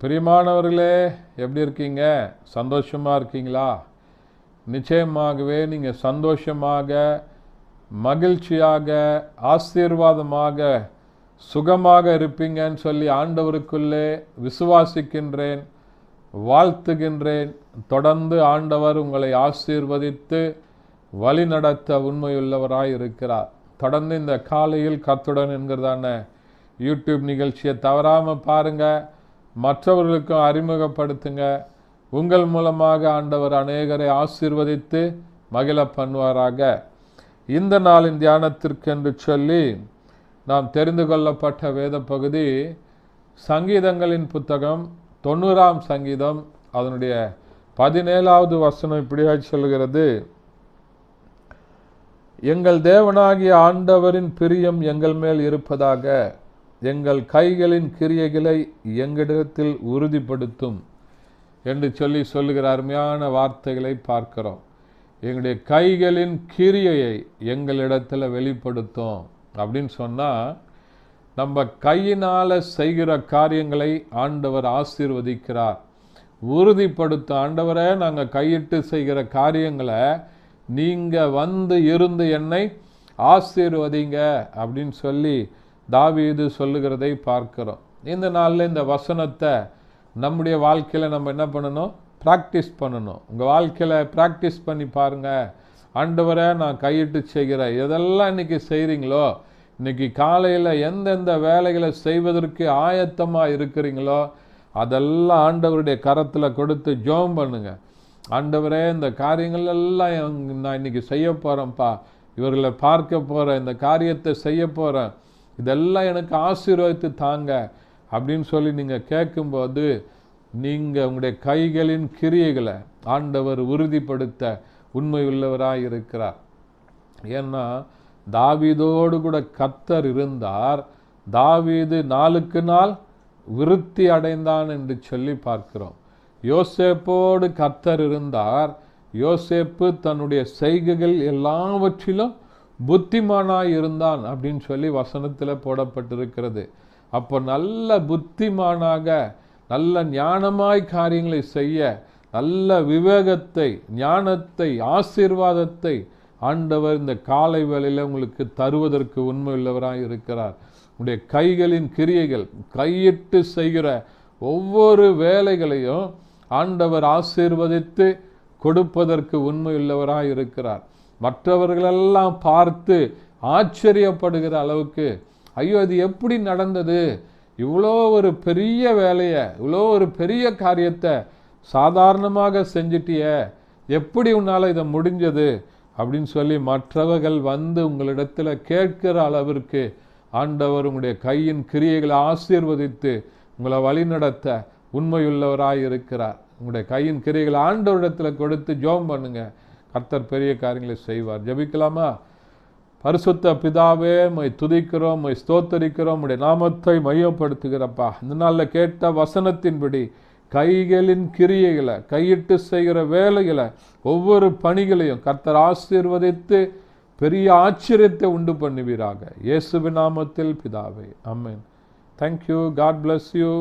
பிரியமானவர்களே எப்படி இருக்கீங்க? சந்தோஷமாக இருக்கீங்களா? நிச்சயமாகவே நீங்கள் சந்தோஷமாக மகிழ்ச்சியாக ஆசீர்வாதமாக சுகமாக இருப்பீங்கன்னு சொல்லி ஆண்டவருக்குள்ளே விசுவாசிக்கின்றேன் வாழ்த்துகின்றேன். தொடர்ந்து ஆண்டவர் உங்களை ஆசீர்வதித்து வழிநடத்த உண்மையுள்ளவராய் இருக்கிறார். தொடர்ந்து இந்த காலையில் கத்துடன் என்கிறதான யூடியூப் நிகழ்ச்சியை தவறாமல் பாருங்கள் மற்றவர்களுக்கும் அறிமுகப்படுத்துங்க. உங்கள் மூலமாக ஆண்டவர் அநேகரை ஆசீர்வதித்து மகிழ பண்ணுவாராக. இந்த நாளின் தியானத்திற்கென்று சொல்லி நாம் தெரிந்து கொள்ளப்பட்ட வேத பகுதி சங்கீதங்களின் புத்தகம் தொண்ணூறாம் சங்கீதம். அதனுடைய பதினேழாவது வசனம் இப்படியாக சொல்கிறது. எங்கள் தேவனாகிய ஆண்டவரின் பிரியம் எங்கள் மேல் இருப்பதாக. எங்கள் கைகளின் கிரியைகளை எங்களிடத்தில் உறுதிப்படுத்தும் என்று சொல்லி சொல்லுகிற அருமையான வார்த்தைகளை பார்க்கிறோம். எங்களுடைய கைகளின் கிரியையை எங்களிடத்தில் வெளிப்படுத்தும் அப்படின்னு சொன்னால் நம்ம கையினால் செய்கிற காரியங்களை ஆண்டவர் ஆசீர்வதிக்கிறார். உறுதிப்படுத்த ஆண்டவரை நாங்கள் கையிட்டு செய்கிற காரியங்களை நீங்கள் வந்து இருந்து என்னை ஆசீர்வதிங்க அப்படின்னு சொல்லி தாவீது சொல்லுகிறதை பார்க்கிறோம். இந்த நாளில் இந்த வசனத்தை நம்முடைய வாழ்க்கையில் நம்ம என்ன பண்ணணும்? ப்ராக்டிஸ் பண்ணணும். உங்கள் வாழ்க்கையில் ப்ராக்டிஸ் பண்ணி பாருங்கள் ஆண்டவரை நான் கையிட்டு செய்கிறேன். எதெல்லாம் இன்றைக்கி செய்கிறீங்களோ இன்றைக்கி காலையில் எந்தெந்த வேலைகளை செய்வதற்கு ஆயத்தமாக இருக்கிறீங்களோ அதெல்லாம் ஆண்டவருடைய கரத்தில் கொடுத்து ஜோம் பண்ணுங்கள் ஆண்டவரே இந்த காரியங்கள் எல்லாம் நான் இன்னைக்கு செய்ய போகிறேன்ப்பா இவர்களை பார்க்க போகிறேன் இந்த காரியத்தை செய்ய போகிறேன் இதெல்லாம் எனக்கு ஆசீர்வாதத்து தாங்க அப்படின்னு சொல்லி நீங்கள் கேட்கும்போது நீங்கள் உங்களுடைய கைகளின் கிரியைகளை ஆண்டவர் உறுதிப்படுத்த உண்மை உள்ளவராக இருக்கிறார். ஏன்னா தாவீதோடு கூட கத்தர் இருந்தார். தாவீது நாளுக்கு நாள் விருத்தி அடைந்தான் என்று சொல்லி பார்க்கிறோம். யோசேப்போடு கர்த்தர் இருந்தார். யோசேப்பு தன்னுடைய செய்கைகள் எல்லாவற்றிலும் புத்திமானாய் இருந்தான் அப்படின்னு சொல்லி வசனத்தில் போடப்பட்டிருக்கிறது. அப்போ நல்ல புத்திமானாக நல்ல ஞானமாய் காரியங்களை செய்ய நல்ல விவேகத்தை ஞானத்தை ஆசீர்வாதத்தை ஆண்டவர் இந்த காலை வேளையில் உங்களுக்கு தருவதற்கு உண்மை உள்ளவராக இருக்கிறார். உங்களுடைய கைகளின் கிரியைகள் கையிட்டு செய்கிற ஒவ்வொரு வேலைகளையும் ஆண்டவர் ஆசீர்வதித்து கொடுப்பதற்கு உண்மையுள்ளவராக இருக்கிறார். மற்றவர்களெல்லாம் பார்த்து ஆச்சரியப்படுகிற அளவுக்கு ஐயோ அது எப்படி நடந்தது? இவ்வளோ ஒரு பெரிய வேலையை இவ்வளோ ஒரு பெரிய காரியத்தை சாதாரணமாக செஞ்சிட்டிய எப்படி உன்னால் இதை முடிஞ்சது? அப்படின்னு சொல்லி மற்றவர்கள் வந்து உங்களிடத்தில் கேட்கிற அளவிற்கு ஆண்டவர் உங்களுடைய கையின் கிரியைகளை ஆசீர்வதித்து உங்களை வழிநடத்த உண்மையுள்ளவராக இருக்கிறார் உங்களுடைய கையின் கிரியைகளை ஆண்டவரிடத்தில் கொடுத்து ஜோம் பண்ணுங்கள் கர்த்தர் பெரிய காரியங்களை செய்வார். ஜெபிக்கலாமா? பரிசுத்த பிதாவே மை துதிக்கிறோம் மை ஸ்தோத்தரிக்கிறோம் உடைய நாமத்தை மையப்படுத்துகிறப்பா. இந்த நாளில் கேட்ட வசனத்தின்படி கைகளின் கிரியைகளை கையிட்டு செய்கிற வேலைகளை ஒவ்வொரு பணிகளையும் கர்த்தர் ஆசீர்வதித்து பெரிய ஆச்சரியத்தை உண்டு பண்ணுவீராக. இயேசுவி நாமத்தில் பிதாவே amen thank you God bless you